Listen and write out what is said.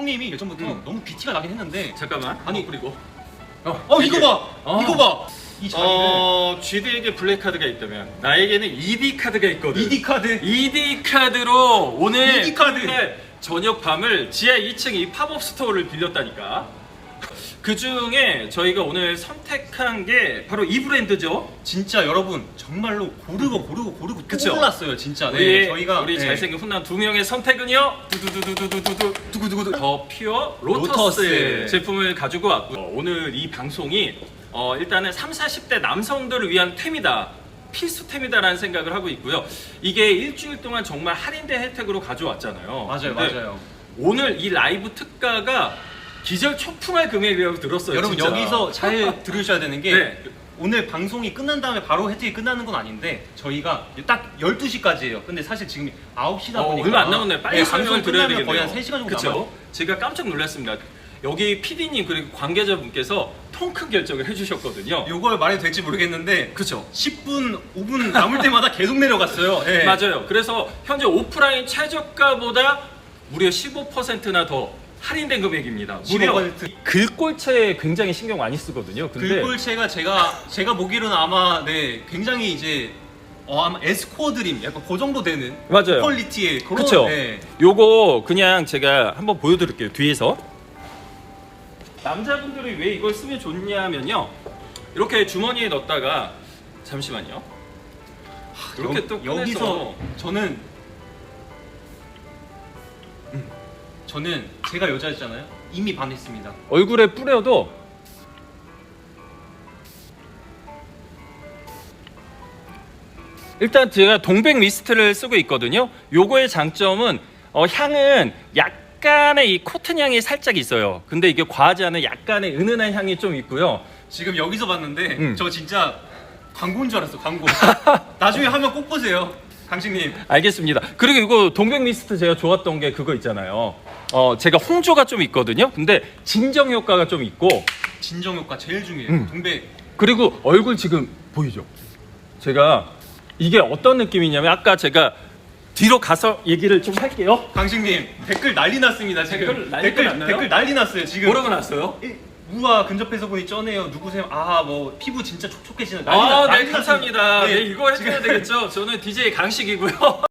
형님이 예전부터 음. 너무 BT가 나긴 했는데 잠깐만. 아니, 아니 그리고 어 이거 봐 어. 이거 봐이 자리를 어 GD에게 블랙 카드가 있다면 나에게는 ED 카드가 있거든. ED 카드 ED 카드로 오늘 ED 카드. 토요일 저녁 밤을 지하 2층 이 팝업 스토어를 빌렸다니까. 그 중에 저희가 오늘 선택한 게 바로 이 브랜드죠. 진짜 여러분 정말로 고르고 고르고 고르고 또 그쵸? 골랐어요 진짜 우리 네 저희가 우리 네. 잘생긴 훈남 두 명의 선택은요. 두두두두두두두 두구두구 더 퓨어 로터스, 로터스. 제품을 가지고 왔고 요 오늘 이 방송이 어, 일단은 3, 40대 남성들을 위한 템이다. 필수템이다라는 생각을 하고 있고요. 이게 일주일 동안 정말 할인된 혜택으로 가져왔잖아요. 맞아요 근데 맞아요 오늘 이 라이브 특가가 기절 초풍할 금액이라고 들었어요. 여러분 진짜. 여기서 잘 들으셔야 되는 게 네. 오늘 방송이 끝난 다음에 바로 혜택이 끝나는 건 아닌데 저희가 딱 12시까지예요 근데 사실 지금 9시다 어, 보니까 얼마 안 남았네. 빨리 네, 설명을 드려야 되겠네요. 거의 한 3시간 정도 그쵸? 남아요 제가 깜짝 놀랐습니다. 여기 PD님 그리고 관계자분께서 통 큰 결정을 해주셨거든요. 이걸 말해도 될지 모르겠는데 그쵸? 10분, 5분 남을 때마다 계속 내려갔어요. 예. 맞아요. 그래서 현재 오프라인 최저가보다 무려 15%나 더 할인된 금액입니다. 무려 15%. 글꼴체에 굉장히 신경 많이 쓰거든요. 근데 글꼴체가 제가 제가 보기로는 아마 네 굉장히 이제 어, 아마 에스코어 드림 약간 그 정도 되는 맞아요. 퀄리티의 그런 그쵸? 네. 요거 그냥 제가 한번 보여드릴게요. 뒤에서 남자분들이 왜 이걸 쓰면 좋냐면요. 이렇게 주머니에 넣었다가 잠시만요. 이렇게 여- 또 여기서 꺼내서 저는 음, 저는 제가 여자였잖아요. 이미 반했습니다. 얼굴에 뿌려도 일단 제가 동백 미스트를 쓰고 있거든요. 요거의 장점은 어, 향은 약간의 이 코튼 향이 살짝 있어요. 근데 이게 과하지 않은 약간의 은은한 향이 좀 있고요. 지금 여기서 봤는데 음. 저 진짜 광고인 줄 알았어 광고. 나중에 하면 꼭 보세요, 강식님. 알겠습니다. 그리고 이거 동백 미스트 제가 좋았던 게 그거 있잖아요. 어, 제가 홍조가 좀 있거든요. 근데 진정 효과가 좀 있고 진정 효과 제일 중요해요. 음. 동백 그리고 얼굴 지금 보이죠? 제가 이게 어떤 느낌이냐면 아까 제가 뒤로 가서 얘기를 좀 할게요. 강식님 댓글 난리 났습니다 지금 댓글 난리 댓글, 났나요? 댓글 난리 났어요 지금 뭐라고 났어요? 일- 우와 근접해서 보니 쩌네요 누구세요 아 뭐 피부 진짜 촉촉해지는 난리 아, 났- 네, 난리 감사합니다. 났습니다. 네, 이거 해줘야 지금 되겠죠. 저는 DJ 강식이고요.